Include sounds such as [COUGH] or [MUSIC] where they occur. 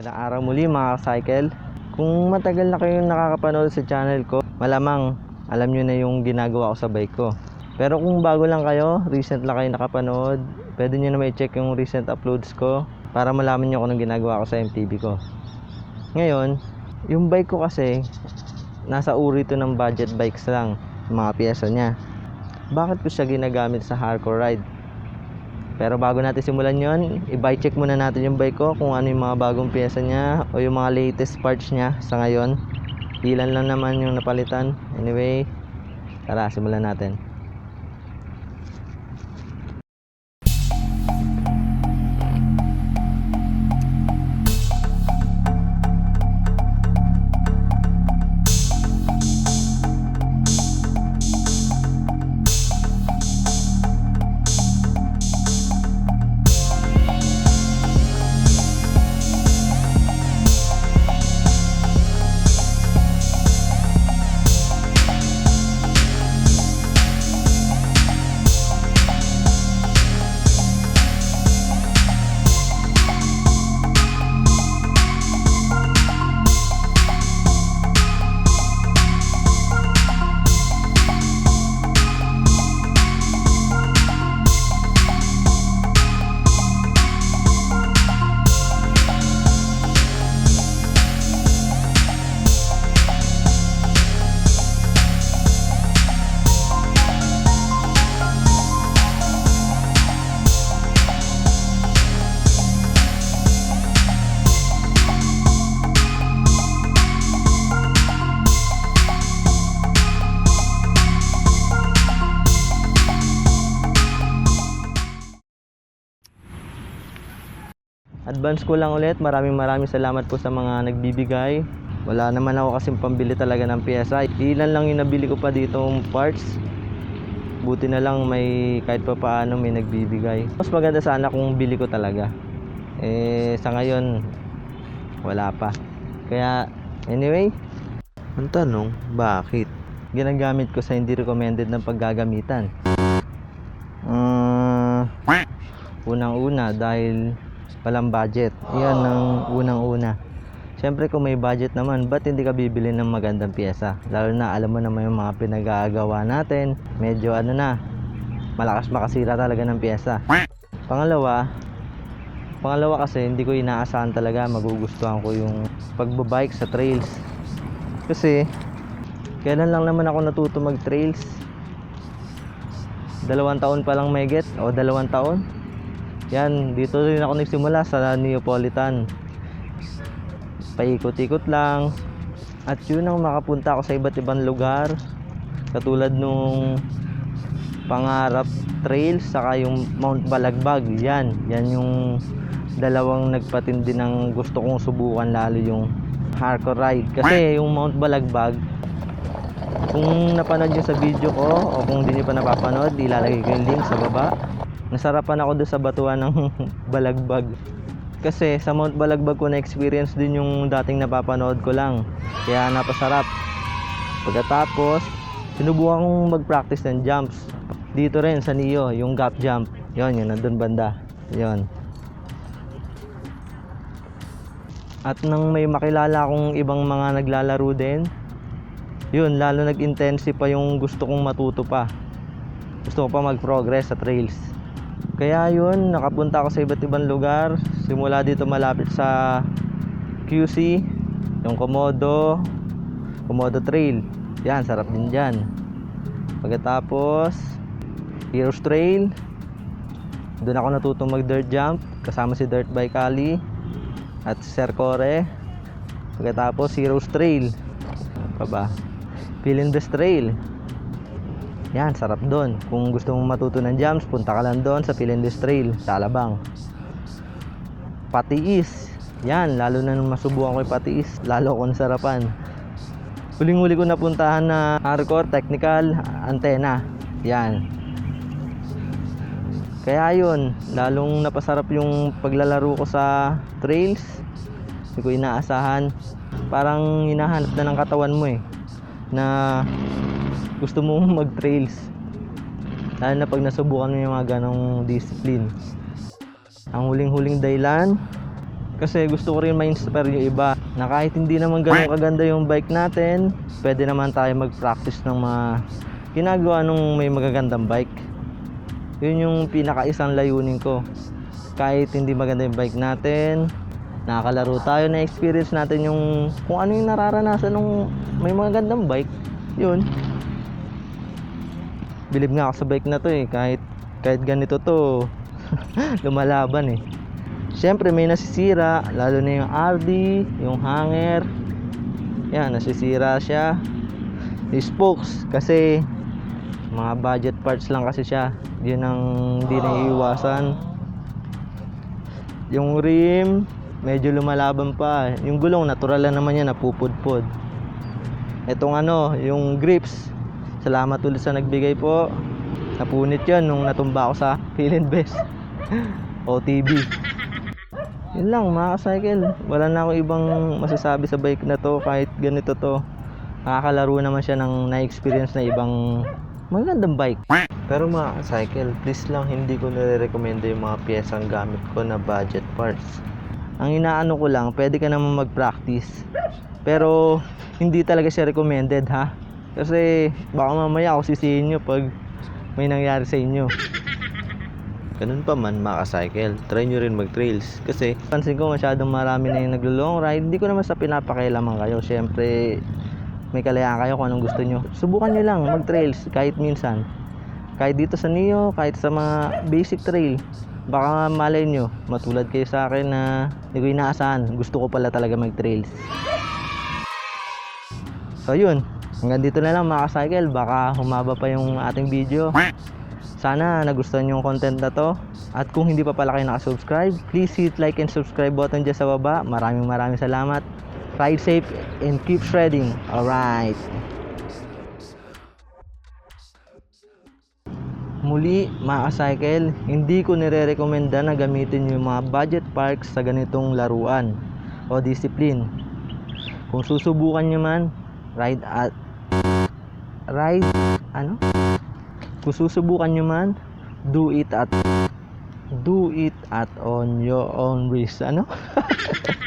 Magandang araw muli mga cycle. Kung matagal na kayong nakakapanood sa channel ko, malamang alam nyo na yung ginagawa ko sa bike ko. Pero kung bago lang kayo, recent lang kayo nakapanood, pwede nyo na may check yung recent uploads ko para malaman nyo kung anong ginagawa ko sa MTB ko. Ngayon, yung bike ko kasi, nasa uri to ng budget bikes lang, mga piyesa niya. Bakit ko siya ginagamit sa hardcore ride? Pero bago natin simulan yon, i-buy check muna natin yung bike ko kung ano yung mga bagong pyesa niya o yung mga latest parts niya sa ngayon. Ilan lang naman yung napalitan. Anyway, tara, simulan natin. Advance ko lang ulit. Maraming maraming salamat po sa mga nagbibigay. Wala naman ako kasing pambili talaga ng pyesa. Ilan lang yung nabili ko pa dito parts. Buti na lang may kahit pa paano may nagbibigay. Mas maganda sana kung bili ko talaga. Eh sa ngayon wala pa. Kaya anyway, ang tanong, bakit? Ginagamit ko sa hindi recommended ng paggagamitan. Ah, unang-una dahil walang budget. Yan ang unang-una. Siyempre kung may budget naman, ba't hindi ka bibili ng magandang pyesa? Lalo na alam mo naman yung mga pinagagawa natin. Medyo ano na, malakas makasira talaga ng pyesa. Pangalawa, pangalawa kasi hindi ko inaasahan talaga magugustuhan ko yung pagbabike sa trails. Kasi, kailan lang naman ako natuto mag-trails? Dalawang taon pa lang may get, o dalawang taon. Yan, dito rin ako nagsimula sa Neapolitan. Paikot-ikot lang. At yun ang makapunta ako sa iba't ibang lugar. Katulad nung Pangarap Trails saka yung Mount Balagbag. Yan, yan yung dalawang nagpatindi ng gusto kong subukan lalo yung hardcore ride. Kasi yung Mount Balagbag, kung napanood nyo sa video ko o kung hindi nyo pa napapanood, ilalagay ko yung link sa baba. Nasarapan ako doon sa batuan ng [LAUGHS] Balagbag. Kasi sa Mount Balagbag ko na-experience din yung dating napapanood ko lang. Kaya napasarap. Pagkatapos, sinubukan kong mag-practice ng jumps. Dito rin sa Neo, yung gap jump. Yon, yun, nandun banda. Yon. At nang may makilala akong ibang mga naglalaro din, yun, lalo nag-intensify pa yung gusto kong matuto pa. Gusto ko pa mag-progress sa trails. Kaya yun, nakapunta ako sa iba't ibang lugar. Simula dito malapit sa QC, yung Komodo, Komodo Trail. Yan, sarap din dyan. Pagkatapos, Heroes Trail. Doon ako natutong mag dirt jump kasama si Dirt Bike Ali at si Sir Core. Pagkatapos, Heroes Trail. Pa ba? Pilindres Trail. Yan, sarap doon. Kung gusto mong matuto ng jumps, punta ka lang doon sa Pilindres Trail, sa Alabang. Patiis. Yan, lalo na nung masubukan ko yung patiis, lalo akong sarapan. Huling-huli ko napuntahan na hardcore technical antenna. Yan. Kaya yun, lalong napasarap yung paglalaro ko sa trails. Hindi ko inaasahan. Parang hinahanap na ng katawan mo eh. Na gusto mo [LAUGHS] mag-trails. Lalo na pag nasubukan mo yung mga ganong discipline. Ang huling-huling dahilan, Kasi gusto ko rin ma-inspire yung iba na kahit hindi naman ganun kaganda yung bike natin, pwede naman tayo mag-practice ng mga ginagawa nung may magagandang bike. Yun yung pinaka-isang layunin ko. Kahit hindi maganda yung bike natin, nakakalaro tayo na experience natin yung kung ano yung nararanasan nung may magagandang bike. Yun. Bilib nga ako sa bike na to eh. Kahit, kahit ganito to, [LAUGHS] lumalaban eh. Siyempre may nasisira, lalo na yung RD, yung hanger. Yan, nasisira siya. Yung spokes, kasi mga budget parts lang kasi siya. Yun ang hindi naiiwasan. Yung rim, medyo lumalaban pa. Yung gulong, natural lang naman yan, napupudpud. Etong ano, yung grips. Salamat ulit sa nagbigay po. Napunit yun nung natumba ako sa [LAUGHS] Philin Best. [LAUGHS] OTB. Yun lang mga cycle Wala na akong ibang masasabi sa bike na to kahit ganito to. Nakakalaro naman siya ng na-experience na ibang magandang bike. Pero mga cycle please lang hindi ko nire-recommend yung mga piyesang gamit ko na budget parts. Ang inaano ko lang, pwede ka naman mag-practice. Pero hindi talaga siya recommended ha. Kasi baka mamaya ako sisihin nyo pag may nangyari sa inyo. Ganun pa man mga cycle try nyo rin mag-trails. Kasi pansin ko masyadong marami na yung naglo-long ride. Hindi ko naman sa pinapakailaman kayo. Siyempre, may kalayaan kayo kung anong gusto nyo. Subukan nyo lang mag-trails kahit minsan. Kahit dito sa Neo, kahit sa mga basic trail. Baka malay nyo, matulad kayo sa akin na hindi ko inaasahan. Gusto ko pala talaga mag-trails. So yun, hanggang dito na lang mga cycle. Baka humaba pa yung ating video. Sana nagustuhan yung content na to. At kung hindi pa pala kayo nakasubscribe, please hit like and subscribe button dyan sa baba. Maraming maraming salamat. Ride safe and keep shredding. Alright. Muli, mga cycle, hindi ko nire-recommenda na gamitin yung mga budget parks sa ganitong laruan o discipline. Kung susubukan nyo man, ride at ride ano? Kung susubukan nyo man, do it at do it at on your own risk. Ano? [LAUGHS]